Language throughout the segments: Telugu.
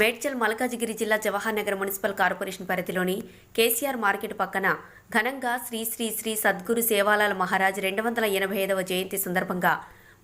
మేడ్చల్ మల్కాజిగిరి జిల్లా జవహర్ నగర్ మున్సిపల్ కార్పొరేషన్ పరిధిలోని కేసీఆర్ మార్కెట్ పక్కన ఘనంగా శ్రీ శ్రీ శ్రీ సద్గురు సేవాలాల్ మహారాజ్ రెండు వందల ఎనభై ఐదవ జయంతి సందర్భంగా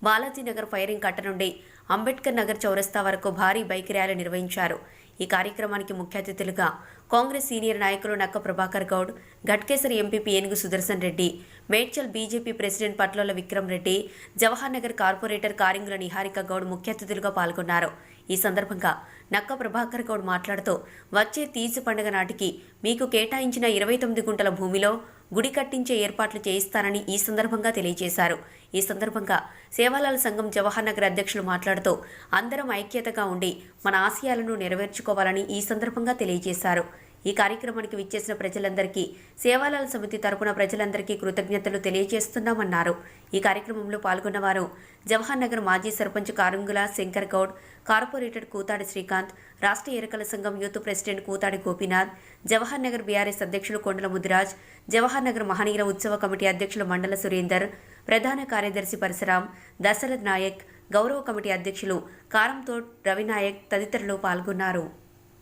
బాలాజీనగర్ ఫైరింగ్ కట్ట నుండి అంబేద్కర్ నగర్ చౌరస్తా వరకు భారీ బైక్ ర్యాలీ నిర్వహించారు. ఈ కార్యక్రమానికి ముఖ్య అతిథులుగా కాంగ్రెస్ సీనియర్ నాయకులు నక్క Prabhakar Goud ఘట్కేసరి MPP Enugu Sudarshan Reddy Medchal BJP president Patlola Vikram Reddy Jawahar Nagar corporator Karingula Niharika Goud ముఖ్య అతిథులుగా పాల్గొన్నారు. ఈ సందర్భంగా నక్క ప్రభాకర్ గౌడ్ మాట్లాడుతూ వచ్చే తీజు పండుగ నాటికి మీకు కేటాయించిన ఇరవై తొమ్మిది గుంటల భూమిలో గుడి కట్టించే ఏర్పాట్లు చేయిస్తానని ఈ సందర్భంగా తెలియజేశారు. ఈ సందర్భంగా సేవాలాల్ సంఘం జవహర్ నగర్ అధ్యక్షులు మాట్లాడుతూ అందరం ఐక్యతగా ఉండి మన ఆశయాలను నెరవేర్చుకోవాలని ఈ సందర్భంగా తెలియజేశారు. ఈ కార్యక్రమానికి విచ్చేసిన ప్రజలందరికీ సేవాలాల్ సమితి తరపున ప్రజలందరికీ కృతజ్ఞతలు తెలియజేస్తున్నామన్నారు. ఈ కార్యక్రమంలో పాల్గొన్నవారు జవహర్ నగర్ మాజీ సర్పంచ్ కారుంగుల శంకర్ గౌడ్ కార్పొరేటర్ కూతాడి శ్రీకాంత్ రాష్ట్ర ఎరకల సంఘం youth president Koothadi Gopinath Jawahar Nagar BRS అధ్యక్షులు కొండల ముదిరాజ్ జవహర్ నగర్ మహనీయుల ఉత్సవ కమిటీ అధ్యక్షులు మండల సురేందర్ ప్రధాన కార్యదర్శి పరశురాం దశరథ్ నాయక్ గౌరవ కమిటీ అధ్యక్షులు కారంతోట్ రవినాయక్ తదితరులు పాల్గొన్నారు.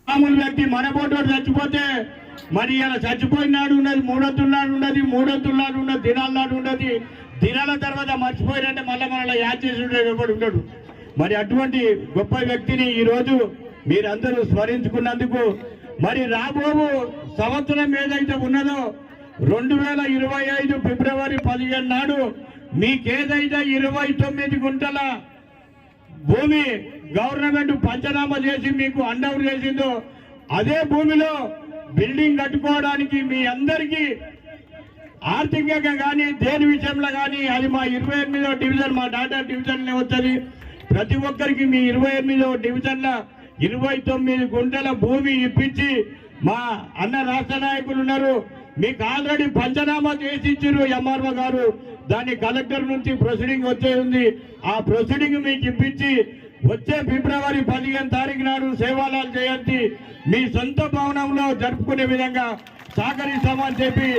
మన చచ్చిపోతే మరి ఇలా చచ్చిపోయినాడు ఉన్నది మూడొత్తులాడు ఉన్నది మూడొత్తుల నాడు ఉన్నది దినాల ఉన్నది. దినాల తర్వాత మర్చిపోయినంటే మళ్ళీ మనల్ని యాద్ చేసి ఉండడు. మరి అటువంటి గొప్ప వ్యక్తిని ఈరోజు మీరందరూ స్మరించుకున్నందుకు మరి రాబోవు సంవత్సరం ఏదైతే ఉన్నదో రెండు వేల ఇరవై ఐదు ఫిబ్రవరి పదిహేను నాడు మీకేదైతే ఇరవై తొమ్మిది గుంటల భూమి గవర్నమెంట్ పంచనామా చేసి మీకు అండవర్ చేసిందో అదే భూమిలో బిల్డింగ్ కట్టుకోవడానికి మీ అందరికీ ఆర్థికంగా కానీ దేని విషయంలో కానీ అది మా ఇరవై ఎనిమిదో డివిజన్ మా డాటా డివిజన్లే వస్తుంది. ప్రతి ఒక్కరికి మీ ఇరవై ఎనిమిదో డివిజన్ల ఇరవై తొమ్మిది గుంటల భూమి ఇప్పించి మా అన్న రాష్ట్ర నాయకులు ఉన్నారు. మీకు ఆల్రెడీ పంచనామా చేసి ఇచ్చారు ఎంఆర్ఓ గారు. దాన్ని కలెక్టర్ నుంచి ప్రొసీడింగ్ వచ్చే ఉంది. ఆ ప్రొసీడింగ్ మీకు ఇప్పించి వచ్చే ఫిబ్రవరి పదిహేను తారీఖు నాడు సేవాలాల్ జయంతి మీ సొంత భవనంలో జరుపుకునే విధంగా సహకరిస్తామని చెప్పి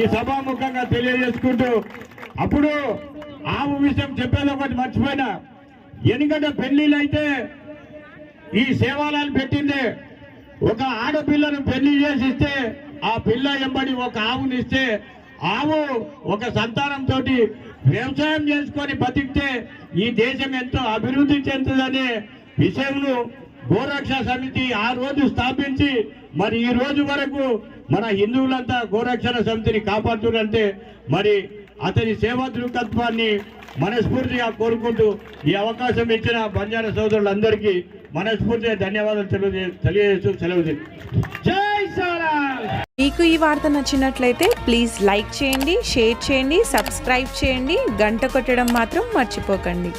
ఈ సభాముఖంగా తెలియజేసుకుంటూ అప్పుడు ఆవు విషయం చెప్పేది ఒకటి మర్చిపోయినా. ఎందుకంటే పెళ్ళిళ్ళు అయితే ఈ సేవాలయాలు పెట్టిందే. ఒక ఆడపిల్లను పెళ్ళి చేసి ఇస్తే ఆ పిల్ల ఎంబడి ఒక ఆవునిస్తే ఆవు ఒక సంతానంతో వ్యవసాయం చేసుకొని బతికితే ఈ దేశం ఎంతో అభివృద్ధి చెందుతుందనే విషయంలో గోరక్ష సమితి ఆ రోజు స్థాపించి మరి ఈ రోజు వరకు మన హిందువులంతా గోరక్షణ సమితిని కాపాడుతున్నారంటే మరి అతని సేవా దృకత్వాన్ని మనస్ఫూర్తిగా కోరుకుంటూ ఈ అవకాశం ఇచ్చిన బంజారా సోదరులందరికీ మనస్ఫూర్తిగా ధన్యవాదాలు తెలియజే తెలియజేస్తూ సెలవు జై మీకు ఈ వార్త నచ్చినట్లయితే ప్లీజ్ లైక్ చేయండి షేర్ చేయండి సబ్స్క్రైబ్ చేయండి. గంట కొట్టడం మాత్రం మర్చిపోకండి.